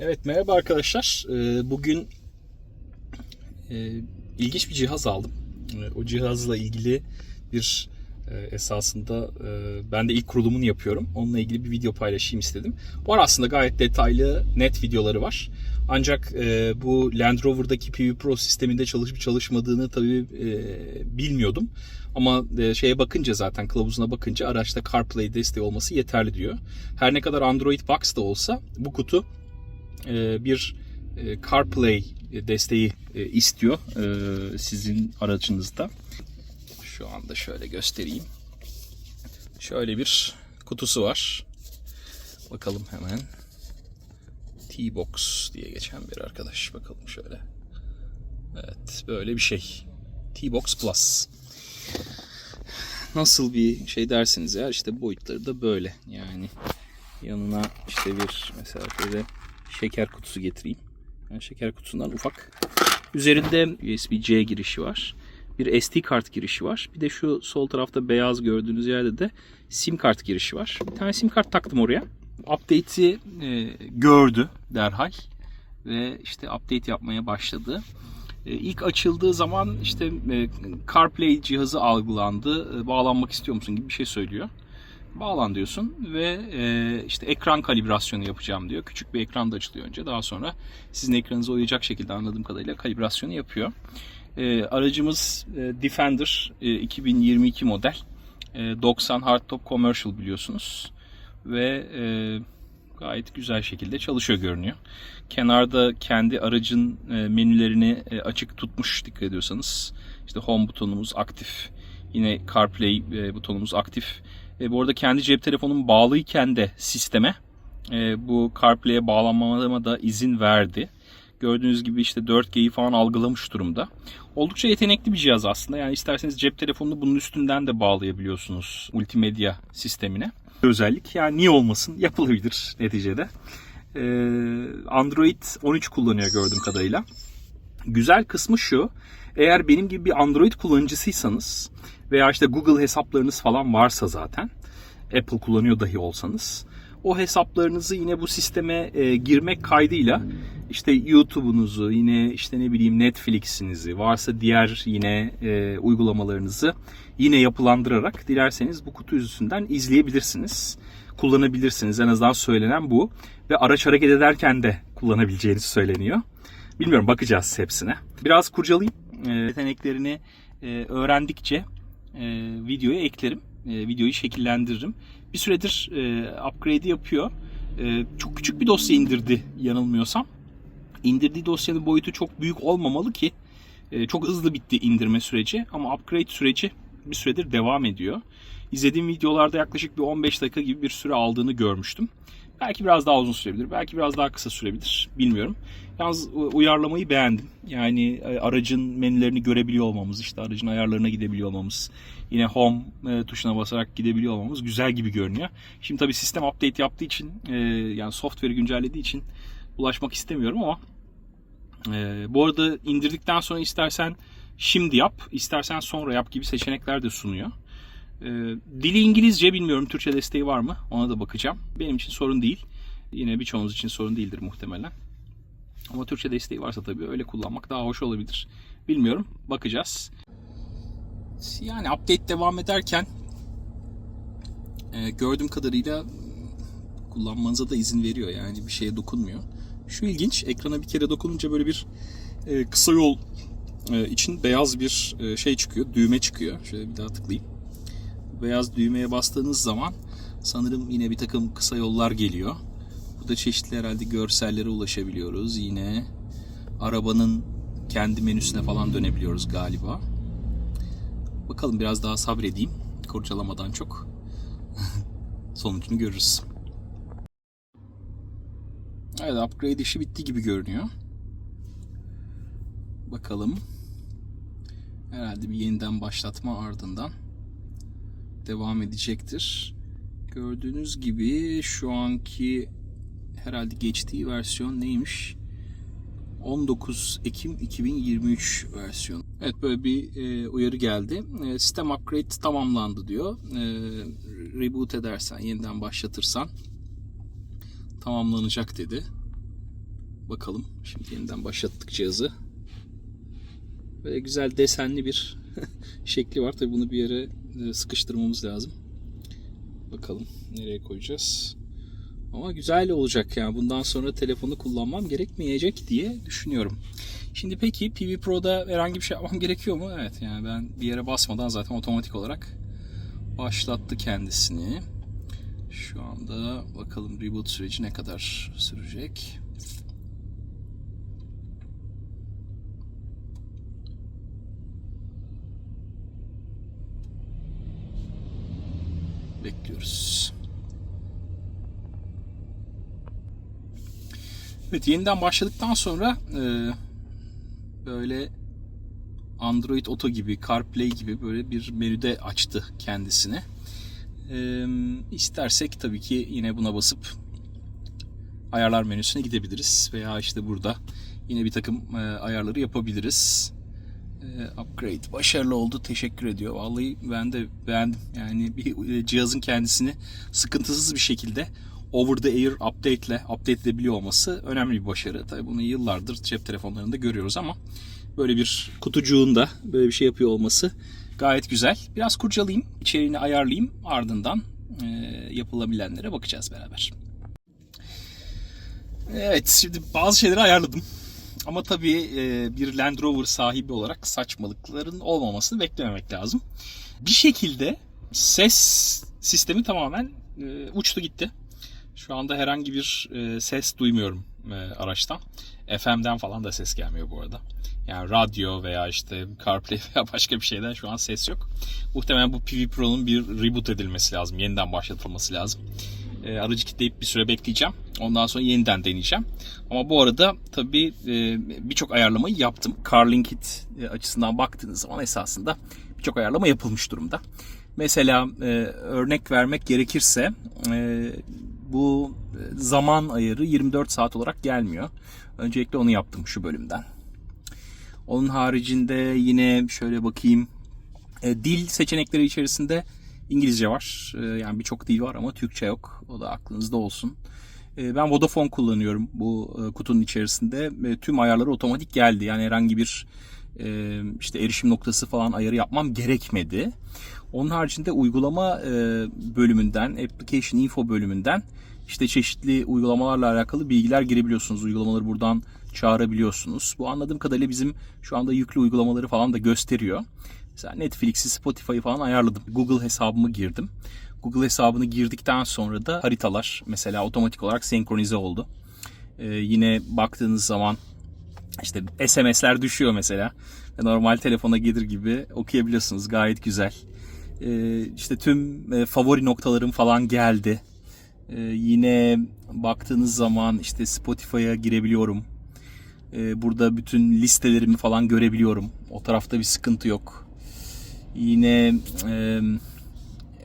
Evet merhaba arkadaşlar. Ee, Bugün e, ilginç bir cihaz aldım. E, O cihazla ilgili bir e, esasında e, ben de ilk kurulumunu yapıyorum. Onunla ilgili bir video paylaşayım istedim. Var aslında gayet detaylı net videoları var. Ancak bu Land Rover'daki PV Pro sisteminde çalışıp çalışmadığını tabii bilmiyordum. Ama şeye bakınca zaten kılavuzuna bakınca araçta CarPlay desteği olması yeterli diyor. Her ne kadar Android Box da olsa bu kutu bir e, CarPlay desteği e, istiyor e, sizin aracınızda. Şu anda şöyle göstereyim. Şöyle bir kutusu var. Bakalım hemen. T-Box diye geçen bir arkadaş. Bakalım şöyle. Evet böyle bir şey. T-Box Plus. Nasıl bir şey dersiniz ya işte boyutları da böyle yani yanına işte bir mesela şöyle şeker kutusu getireyim. Yani şeker kutusundan ufak. Üzerinde USB-C girişi var. Bir SD kart girişi var. Bir de şu sol tarafta beyaz gördüğünüz yerde de sim kart girişi var. Bir tane sim kart taktım oraya. Update'i e, gördü derhal ve işte update yapmaya başladı. E, ilk açıldığı zaman işte e, CarPlay cihazı algılandı. E, bağlanmak istiyor musun gibi bir şey söylüyor bağlan diyorsun ve e, işte ekran kalibrasyonu yapacağım diyor. Küçük bir ekran da açılıyor önce. Daha sonra sizin ekranınıza uyacak şekilde anladığım kadarıyla kalibrasyonu yapıyor. E, aracımız e, Defender e, 2022 model. E, 90 hardtop commercial biliyorsunuz. Ve e, gayet güzel şekilde çalışıyor görünüyor. Kenarda kendi aracın e, menülerini e, açık tutmuş dikkat ediyorsanız. İşte home butonumuz aktif. Yine CarPlay e, butonumuz aktif. E, bu arada kendi cep telefonum bağlıyken de sisteme e, bu CarPlay'e bağlanmama da izin verdi. Gördüğünüz gibi işte 4G'yi falan algılamış durumda. Oldukça yetenekli bir cihaz aslında. Yani isterseniz cep telefonunu bunun üstünden de bağlayabiliyorsunuz multimedya sistemine. Özellik yani niye olmasın yapılabilir neticede. E, Android 13 kullanıyor gördüğüm kadarıyla. Güzel kısmı şu. Eğer benim gibi bir Android kullanıcısıysanız veya işte Google hesaplarınız falan varsa zaten Apple kullanıyor dahi olsanız o hesaplarınızı yine bu sisteme e, girmek kaydıyla işte YouTube'unuzu yine işte ne bileyim Netflix'inizi varsa diğer yine e, uygulamalarınızı yine yapılandırarak dilerseniz bu kutu üstünden izleyebilirsiniz. Kullanabilirsiniz. En azından söylenen bu. Ve araç hareket ederken de kullanabileceğiniz söyleniyor. Bilmiyorum bakacağız hepsine. Biraz kurcalayayım. E, yeteneklerini e, öğrendikçe e, videoya eklerim. E, videoyu şekillendiririm. Bir süredir e, upgrade'i yapıyor. E, çok küçük bir dosya indirdi yanılmıyorsam. İndirdiği dosyanın boyutu çok büyük olmamalı ki e, çok hızlı bitti indirme süreci ama upgrade süreci bir süredir devam ediyor. İzlediğim videolarda yaklaşık bir 15 dakika gibi bir süre aldığını görmüştüm. Belki biraz daha uzun sürebilir, belki biraz daha kısa sürebilir. Bilmiyorum. Yalnız uyarlamayı beğendim. Yani e, aracın menülerini görebiliyor olmamız, işte aracın ayarlarına gidebiliyor olmamız, yine home e, tuşuna basarak gidebiliyor olmamız güzel gibi görünüyor. Şimdi tabii sistem update yaptığı için, e, yani software'i güncellediği için ulaşmak istemiyorum ama bu arada indirdikten sonra istersen şimdi yap, istersen sonra yap gibi seçenekler de sunuyor. E, dili İngilizce bilmiyorum Türkçe desteği var mı ona da bakacağım. Benim için sorun değil. Yine birçoğunuz için sorun değildir muhtemelen. Ama Türkçe desteği varsa tabii öyle kullanmak daha hoş olabilir. Bilmiyorum. Bakacağız. Yani update devam ederken e, gördüğüm kadarıyla kullanmanıza da izin veriyor. Yani bir şeye dokunmuyor. Şu ilginç. Ekrana bir kere dokununca böyle bir e, kısa yol e, için beyaz bir şey çıkıyor. Düğme çıkıyor. Şöyle bir daha tıklayayım beyaz düğmeye bastığınız zaman sanırım yine bir takım kısa yollar geliyor. Burada çeşitli herhalde görsellere ulaşabiliyoruz. Yine arabanın kendi menüsüne falan dönebiliyoruz galiba. Bakalım biraz daha sabredeyim. Kurcalamadan çok. Sonucunu görürüz. Evet upgrade işi bitti gibi görünüyor. Bakalım. Herhalde bir yeniden başlatma ardından devam edecektir. Gördüğünüz gibi şu anki herhalde geçtiği versiyon neymiş? 19 Ekim 2023 versiyon. Evet böyle bir e, uyarı geldi. E, sistem upgrade tamamlandı diyor. E, reboot edersen, yeniden başlatırsan tamamlanacak dedi. Bakalım. Şimdi yeniden başlattık cihazı. Böyle güzel desenli bir şekli var. Tabii bunu bir yere e, sıkıştırmamız lazım. Bakalım nereye koyacağız. Ama güzel olacak yani. Bundan sonra telefonu kullanmam gerekmeyecek diye düşünüyorum. Şimdi peki PV Pro'da herhangi bir şey yapmam gerekiyor mu? Evet yani ben bir yere basmadan zaten otomatik olarak başlattı kendisini. Şu anda bakalım reboot süreci ne kadar sürecek. Bekliyoruz. Evet yeniden başladıktan sonra e, böyle Android Auto gibi, CarPlay gibi böyle bir menüde açtı kendisini. E, istersek tabii ki yine buna basıp ayarlar menüsüne gidebiliriz veya işte burada yine bir takım e, ayarları yapabiliriz. E, upgrade başarılı oldu. Teşekkür ediyor. Vallahi ben de beğendim. Yani bir cihazın kendisini sıkıntısız bir şekilde over the air update ile update edebiliyor olması önemli bir başarı. Tabii bunu yıllardır cep telefonlarında görüyoruz ama böyle bir kutucuğunda böyle bir şey yapıyor olması gayet güzel. Biraz kurcalayayım, içeriğini ayarlayayım. Ardından e, yapılabilenlere bakacağız beraber. Evet, şimdi bazı şeyleri ayarladım. Ama tabii e, bir Land Rover sahibi olarak saçmalıkların olmamasını beklememek lazım. Bir şekilde ses sistemi tamamen e, uçtu gitti. Şu anda herhangi bir e, ses duymuyorum e, araçtan. FM'den falan da ses gelmiyor bu arada. Yani radyo veya işte CarPlay veya başka bir şeyden şu an ses yok. Muhtemelen bu PV Pro'nun bir reboot edilmesi lazım. Yeniden başlatılması lazım. E, aracı kilitleyip bir süre bekleyeceğim. Ondan sonra yeniden deneyeceğim. Ama bu arada tabii e, birçok ayarlamayı yaptım. CarLinkit e, açısından baktığınız zaman esasında birçok ayarlama yapılmış durumda. Mesela e, örnek vermek gerekirse e, bu zaman ayarı 24 saat olarak gelmiyor. Öncelikle onu yaptım şu bölümden. Onun haricinde yine şöyle bakayım. E, dil seçenekleri içerisinde İngilizce var. E, yani birçok dil var ama Türkçe yok. O da aklınızda olsun. E, ben Vodafone kullanıyorum bu e, kutunun içerisinde. Tüm ayarları otomatik geldi. Yani herhangi bir e, işte erişim noktası falan ayarı yapmam gerekmedi. Onun haricinde uygulama e, bölümünden, Application Info bölümünden işte çeşitli uygulamalarla alakalı bilgiler girebiliyorsunuz. Uygulamaları buradan çağırabiliyorsunuz. Bu anladığım kadarıyla bizim şu anda yüklü uygulamaları falan da gösteriyor. Mesela Netflix'i, Spotify'ı falan ayarladım. Google hesabımı girdim. Google hesabını girdikten sonra da haritalar mesela otomatik olarak senkronize oldu. Ee, yine baktığınız zaman işte SMS'ler düşüyor mesela. Normal telefona gelir gibi okuyabiliyorsunuz. Gayet güzel. Ee, işte tüm e, favori noktalarım falan geldi. Ee, yine baktığınız zaman işte Spotify'a girebiliyorum. Ee, burada bütün listelerimi falan görebiliyorum. O tarafta bir sıkıntı yok. Yine e,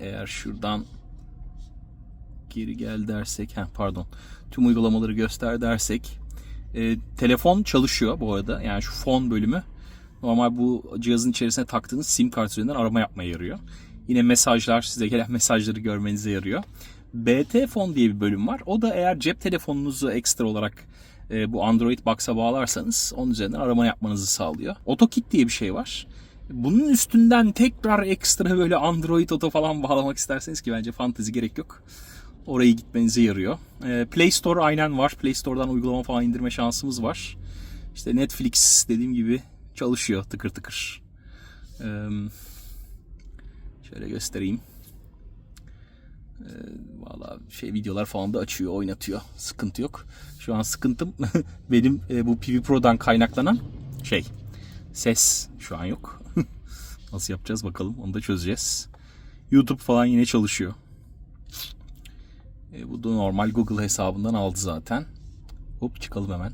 eğer şuradan geri gel dersek, heh, pardon, tüm uygulamaları göster dersek, e, telefon çalışıyor bu arada. Yani şu fon bölümü normal bu cihazın içerisine taktığınız sim kart üzerinden arama yapmaya yarıyor. Yine mesajlar, size gelen mesajları görmenize yarıyor. BT Phone diye bir bölüm var. O da eğer cep telefonunuzu ekstra olarak e, bu Android Box'a bağlarsanız onun üzerinden arama yapmanızı sağlıyor. AutoKit diye bir şey var. Bunun üstünden tekrar ekstra böyle Android Auto falan bağlamak isterseniz ki bence fantezi gerek yok. Orayı gitmenize yarıyor. E, Play Store aynen var. Play Store'dan uygulama falan indirme şansımız var. İşte Netflix dediğim gibi çalışıyor tıkır tıkır. E, şöyle göstereyim. E, Valla şey videolar falan da açıyor, oynatıyor. Sıkıntı yok. Şu an sıkıntım benim e, bu PV Pro'dan kaynaklanan şey. Ses şu an yok. Nasıl yapacağız bakalım. Onu da çözeceğiz. YouTube falan yine çalışıyor. E, bu da normal Google hesabından aldı zaten. Hop çıkalım hemen.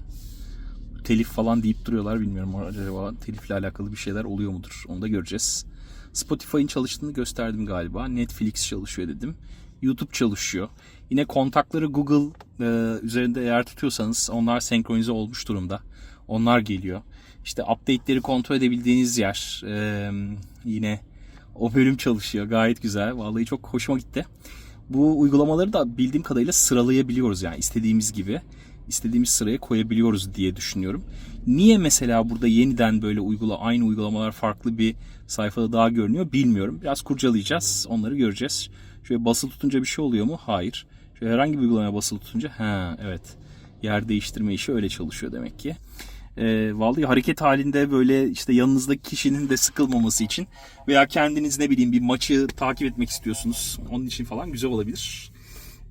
Telif falan deyip duruyorlar bilmiyorum acaba telifle alakalı bir şeyler oluyor mudur onu da göreceğiz. Spotify'ın çalıştığını gösterdim galiba. Netflix çalışıyor dedim. YouTube çalışıyor. Yine kontakları Google e, üzerinde eğer tutuyorsanız onlar senkronize olmuş durumda. Onlar geliyor. İşte update'leri kontrol edebildiğiniz yer. E, yine o bölüm çalışıyor. Gayet güzel. Vallahi çok hoşuma gitti. Bu uygulamaları da bildiğim kadarıyla sıralayabiliyoruz yani istediğimiz gibi. istediğimiz sıraya koyabiliyoruz diye düşünüyorum. Niye mesela burada yeniden böyle uygula aynı uygulamalar farklı bir sayfada daha görünüyor bilmiyorum. Biraz kurcalayacağız. Onları göreceğiz. Şöyle basılı tutunca bir şey oluyor mu? Hayır. Şöyle herhangi bir uygulamaya basılı tutunca ha evet. Yer değiştirme işi öyle çalışıyor demek ki. Ee, vallahi hareket halinde böyle işte yanınızdaki kişinin de sıkılmaması için veya kendiniz ne bileyim bir maçı takip etmek istiyorsunuz. Onun için falan güzel olabilir.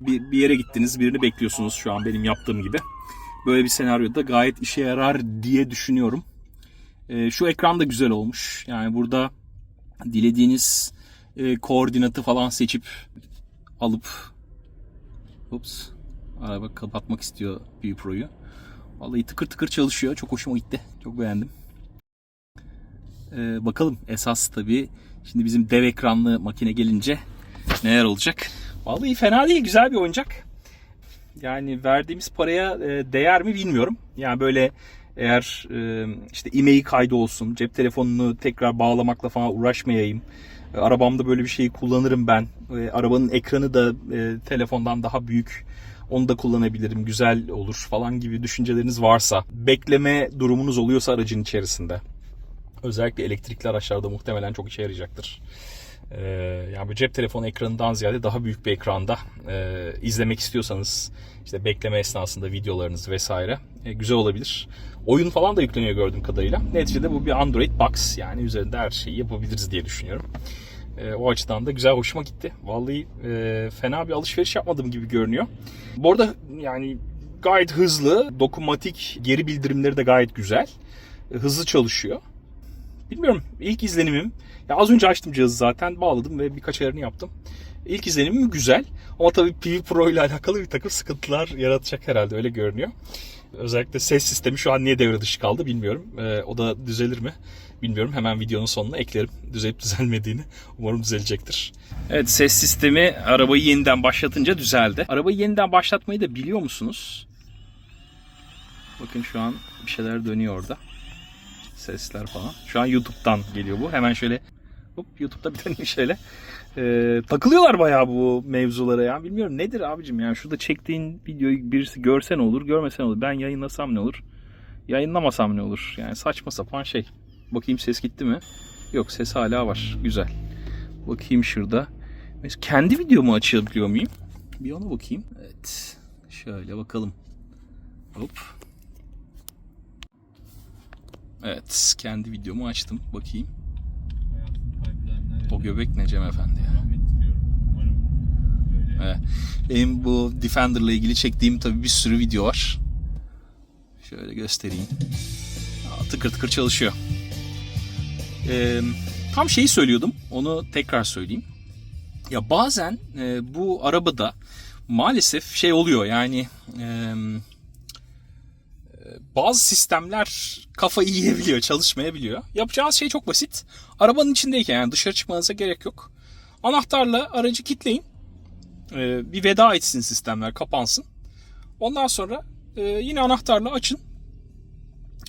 Bir, bir yere gittiniz birini bekliyorsunuz şu an benim yaptığım gibi. Böyle bir senaryoda gayet işe yarar diye düşünüyorum. Ee, şu ekran da güzel olmuş. Yani burada dilediğiniz e, koordinatı falan seçip alıp Ups. Araba kapatmak istiyor View Pro'yu. Vallahi tıkır tıkır çalışıyor. Çok hoşuma gitti. Çok beğendim. Ee, bakalım esas tabii şimdi bizim dev ekranlı makine gelince neler olacak. Vallahi fena değil. Güzel bir oyuncak. Yani verdiğimiz paraya e, değer mi bilmiyorum. Yani böyle eğer e, işte e-mail kaydı olsun, cep telefonunu tekrar bağlamakla falan uğraşmayayım. E, Arabamda böyle bir şeyi kullanırım ben. E, Arabanın ekranı da e, telefondan daha büyük. Onu da kullanabilirim. Güzel olur falan gibi düşünceleriniz varsa. Bekleme durumunuz oluyorsa aracın içerisinde. Özellikle elektrikli araçlarda muhtemelen çok işe yarayacaktır. Ee, yani bu cep telefonu ekranından ziyade daha büyük bir ekranda e, izlemek istiyorsanız işte bekleme esnasında videolarınız vesaire e, güzel olabilir. Oyun falan da yükleniyor gördüğüm kadarıyla. Neticede bu bir Android box yani üzerinde her şeyi yapabiliriz diye düşünüyorum. E, o açıdan da güzel hoşuma gitti. Vallahi e, fena bir alışveriş yapmadığım gibi görünüyor. Bu arada yani gayet hızlı, dokunmatik geri bildirimleri de gayet güzel. E, hızlı çalışıyor. Bilmiyorum ilk izlenimim ya az önce açtım cihazı zaten bağladım ve birkaç ayarını yaptım. İlk izlenimim güzel ama tabii PV Pro ile alakalı bir takım sıkıntılar yaratacak herhalde öyle görünüyor. Özellikle ses sistemi şu an niye devre dışı kaldı bilmiyorum. Ee, o da düzelir mi bilmiyorum. Hemen videonun sonuna eklerim düzelip düzelmediğini. Umarım düzelecektir. Evet ses sistemi arabayı yeniden başlatınca düzeldi. Arabayı yeniden başlatmayı da biliyor musunuz? Bakın şu an bir şeyler dönüyor orada sesler falan. Şu an YouTube'dan geliyor bu. Hemen şöyle hop YouTube'da bir tane şöyle ee, takılıyorlar bayağı bu mevzulara ya. Bilmiyorum nedir abicim yani şurada çektiğin videoyu birisi görse ne olur, görmese ne olur. Ben yayınlasam ne olur? Yayınlamasam ne olur? Yani saçma sapan şey. Bakayım ses gitti mi? Yok ses hala var. Güzel. Bakayım şurada. Mesela kendi videomu açabiliyor muyum? Bir ona bakayım. Evet. Şöyle bakalım. Hop. Evet, kendi videomu açtım. Bakayım. O göbek ne Cem Efendi ya? Evet. Benim bu Defender'la ilgili çektiğim tabii bir sürü video var. Şöyle göstereyim. Aa, tıkır tıkır çalışıyor. Ee, tam şeyi söylüyordum. Onu tekrar söyleyeyim. Ya bazen e, bu arabada maalesef şey oluyor yani... E, bazı sistemler kafayı yiyebiliyor, çalışmayabiliyor. Yapacağınız şey çok basit. Arabanın içindeyken yani dışarı çıkmanıza gerek yok. Anahtarla aracı kilitleyin. Ee, bir veda etsin sistemler, kapansın. Ondan sonra e, yine anahtarla açın.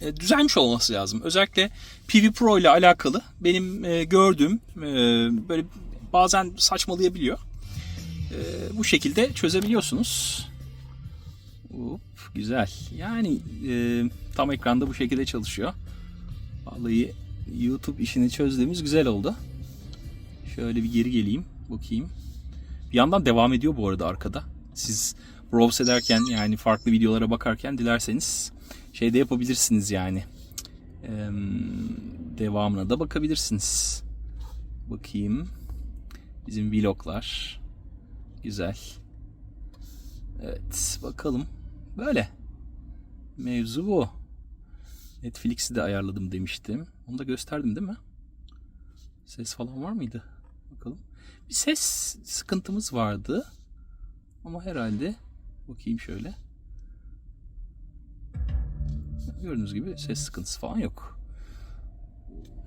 E, düzelmiş olması lazım. Özellikle PV Pro ile alakalı benim e, gördüğüm böyle bazen saçmalayabiliyor. Bu şekilde çözebiliyorsunuz. Hop, güzel. Yani e, tam ekranda bu şekilde çalışıyor. Vallahi YouTube işini çözdüğümüz güzel oldu. Şöyle bir geri geleyim. Bakayım. Bir yandan devam ediyor bu arada arkada. Siz browse ederken yani farklı videolara bakarken dilerseniz şey de yapabilirsiniz yani. E, devamına da bakabilirsiniz. Bakayım. Bizim vloglar. Güzel. Evet bakalım. Böyle. Mevzu bu. Netflix'i de ayarladım demiştim. Onu da gösterdim değil mi? Ses falan var mıydı? Bakalım. Bir ses sıkıntımız vardı. Ama herhalde bakayım şöyle. Gördüğünüz gibi ses sıkıntısı falan yok.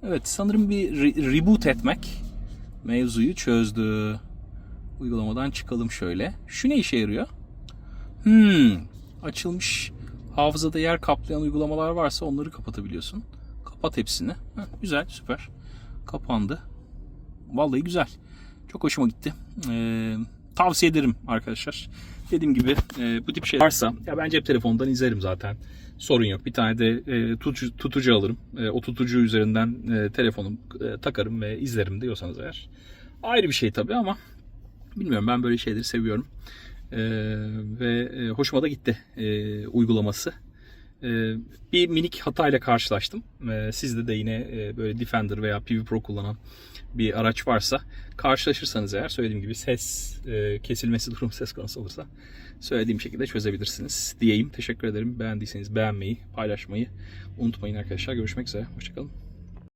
Evet sanırım bir re- reboot etmek mevzuyu çözdü. Uygulamadan çıkalım şöyle. Şu ne işe yarıyor? Hmm, açılmış hafızada yer kaplayan uygulamalar varsa onları kapatabiliyorsun. Kapat hepsini. Heh, güzel, süper. Kapandı. Vallahi güzel. Çok hoşuma gitti. Ee, tavsiye ederim arkadaşlar. Dediğim gibi e, bu tip şey varsa ya ben cep telefonundan izlerim zaten. Sorun yok. Bir tane de e, tutucu, tutucu alırım. E, o tutucu üzerinden e, telefonum e, takarım ve izlerim diyorsanız eğer. Ayrı bir şey tabii ama bilmiyorum ben böyle şeyleri seviyorum. E, ve e, hoşuma da gitti e, uygulaması. E, bir minik hatayla karşılaştım. E, sizde de yine e, böyle Defender veya PV Pro kullanan bir araç varsa karşılaşırsanız eğer söylediğim gibi ses e, kesilmesi durumu söz konusu olursa söylediğim şekilde çözebilirsiniz diyeyim. Teşekkür ederim. Beğendiyseniz beğenmeyi, paylaşmayı unutmayın arkadaşlar. Görüşmek üzere. Hoşçakalın.